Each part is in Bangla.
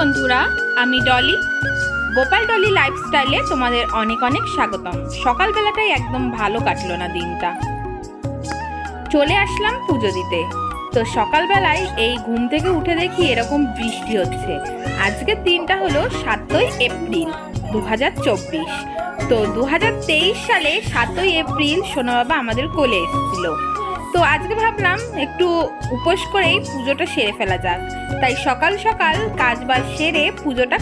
বন্ধুরা, আমি ডলি। গোপাল ডলি লাইফস্টাইলে তোমাদের অনেক অনেক স্বাগতম। সকালবেলাটাই একদম ভালো কাটলো না দিনটা। চলে আসলাম পুজো দিতে। তো সকালবেলায় এই ঘুম থেকে উঠে দেখি এরকম বৃষ্টি হচ্ছে। আজকের দিনটা হলো সাতই এপ্রিল দু হাজার চব্বিশ। তো দু হাজার তেইশ সালে সাতই এপ্রিল সোনা বাবা আমাদের কোলে এসেছিল। তো আজকে ভাবলাম একটু উপোস করেই পুজোটা সেরে ফেলা যাক। তাই সকাল সকাল কাজ বাজ সেরে পুজোটা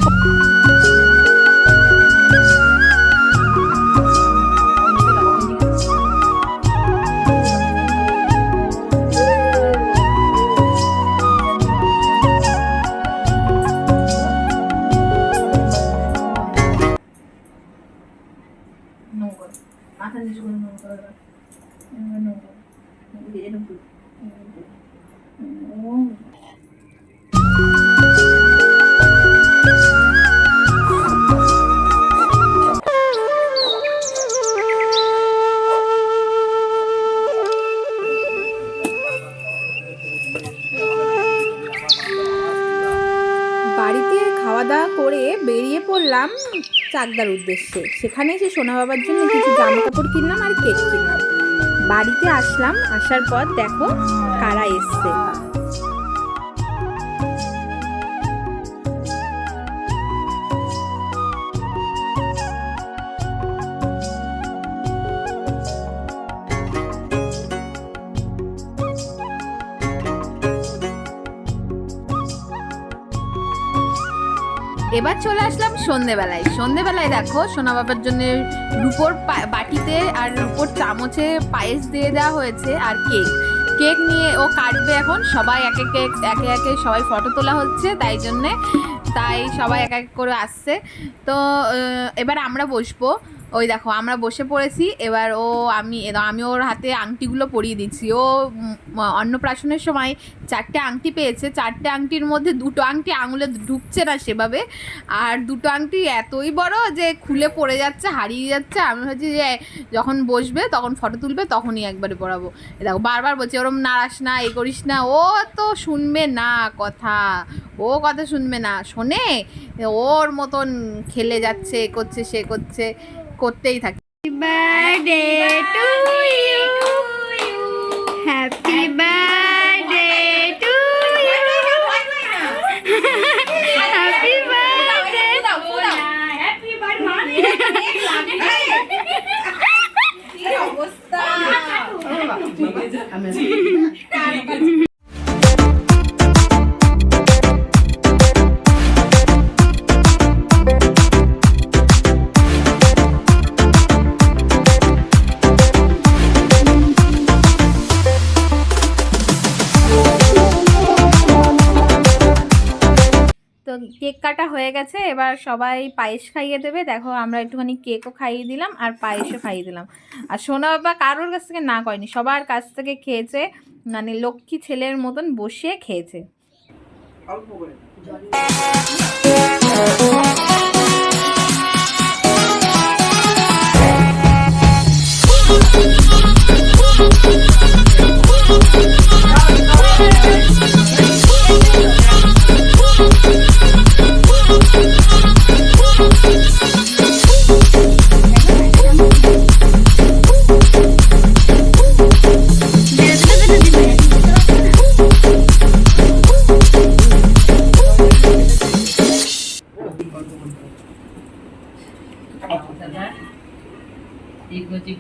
মাথা নিচু করে এরকম বাড়িতে খাওয়া দাওয়া করে বেরিয়ে পড়লাম চাকদার উদ্দেশ্যে। সেখানে এসে সোনা বাবার জন্য কিছু জামা কাপড় কিনলাম আর কেক কিনলাম। বাড়িতে আসলাম আসার পর দেখো কারা এসছে। এবার চলে আসলাম সন্ধেবেলায়। সন্ধেবেলায় দেখো, সোনা বাবার জন্য রুপোর বাটিতে আর রুপোর চামচে পায়েস দিয়ে দেওয়া হয়েছে আর কেক। কেক নিয়ে ও কাটবে এখন, সবাই এক এক- একে একে সবাই ফটো তোলা হচ্ছে, তাই জন্যে তাই সবাই এক এক করে আসছে। তো এবার আমরা বসবো। ওই দেখো, আমরা বসে পড়েছি, এবার ও আমি আমি ওর হাতে আংটিগুলো পরিয়ে দিচ্ছি। ও অন্নপ্রাশনের সময় চারটে আংটি পেয়েছে, চারটে আংটির মধ্যে দুটো আংটি আঙুলে ঢুকছে না সেভাবে। আর দুটো আংটি এতই বড় যে খুলে পড়ে যাচ্ছে, হারিয়ে যাচ্ছে। আমি ভাবছি যে, যখন বসবে, তখন ফটো তুলবে, তখনই একবারে পড়াবো দেখো, বারবার বলছে ওরম নাড়াস না, এ করিস না। ও তো শুনবে না কথা। ও কথা শুনবে না। শোনে ওর মতন খেলে যাচ্ছে, এ করছে, সে করছে। করতেই থাকে birthday to you happy birthday to you happy birthday তো কেক কাটা হয়ে গেছে এবার সবাই পায়েস খাইয়ে দেবে। দেখো আমরা একটুখানি কেকও খাইয়ে দিলাম আর পায়েসও খাইয়ে দিলাম। আর সোনা বাবা কারোর কাছ থেকে না করেনি সবার কাছ থেকে খেয়েছে মানে লক্ষ্মী ছেলের মতন বসিয়ে খেয়েছে।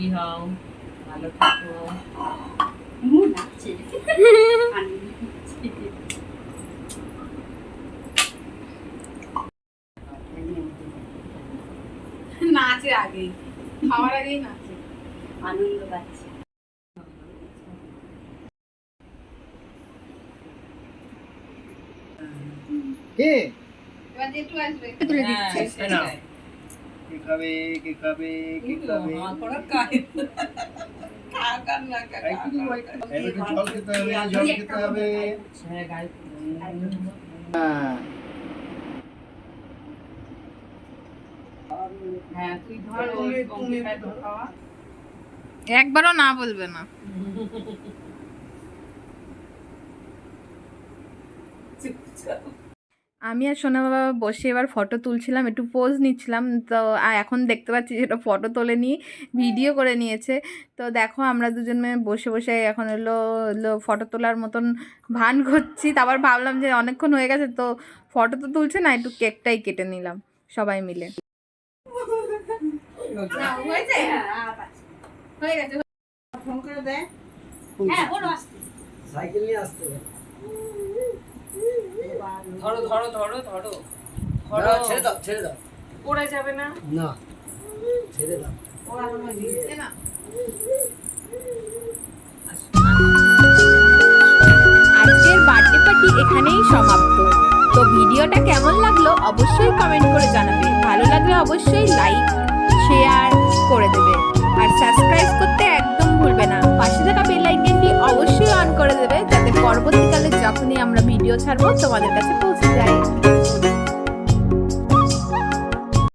দীর্ঘজীবী হও ভালো থাকো নাচে আগেই খাওয়ার আগেই নাচে আনন্দ পাচ্ছে কে এবার যেটু আসবে তুলে দিচ্ছে। কে খাবে কে খাবে কে খাবে? জল খেতে হবে জল খেতে হবে। একবারও না বলবে না। আমি আর সোনা বাবা বসে এবার ফটো তুলছিলাম একটু পোজ নিচ্ছিলাম। তো এখন দেখতে পাচ্ছি যেটা ফটো তোলে নিয়ে ভিডিও করে নিয়েছে। তো দেখো আমরা দুজন মেয়ে বসে বসে এখন হলো হলো ফটো তোলার মতন ভান করছি। তারপর ভাবলাম যে অনেকক্ষণ হয়ে গেছে তো ফটো তো তুলছে না একটু কেকটাই কেটে নিলাম সবাই মিলে। হয়ে গেছে সাইকেল নিয়ে আসতে হবে ধরো ধরো ধরো। ধরো। ছেড়ে দাও ছেড়ে দাও। পড়ে যাবে না? না ছেড়ে দাও। আজকের বার্থডে পার্টি এখানেই সমাপ্ত। তো ভিডিওটা কেমন লাগল অবশ্যই কমেন্ট করে জানাবে। ভালো লাগলে অবশ্যই লাইক শেয়ার করে দেবে। আর সাবস্ক্রাইব ছাড়বো তোমাদের কাছে পৌঁছে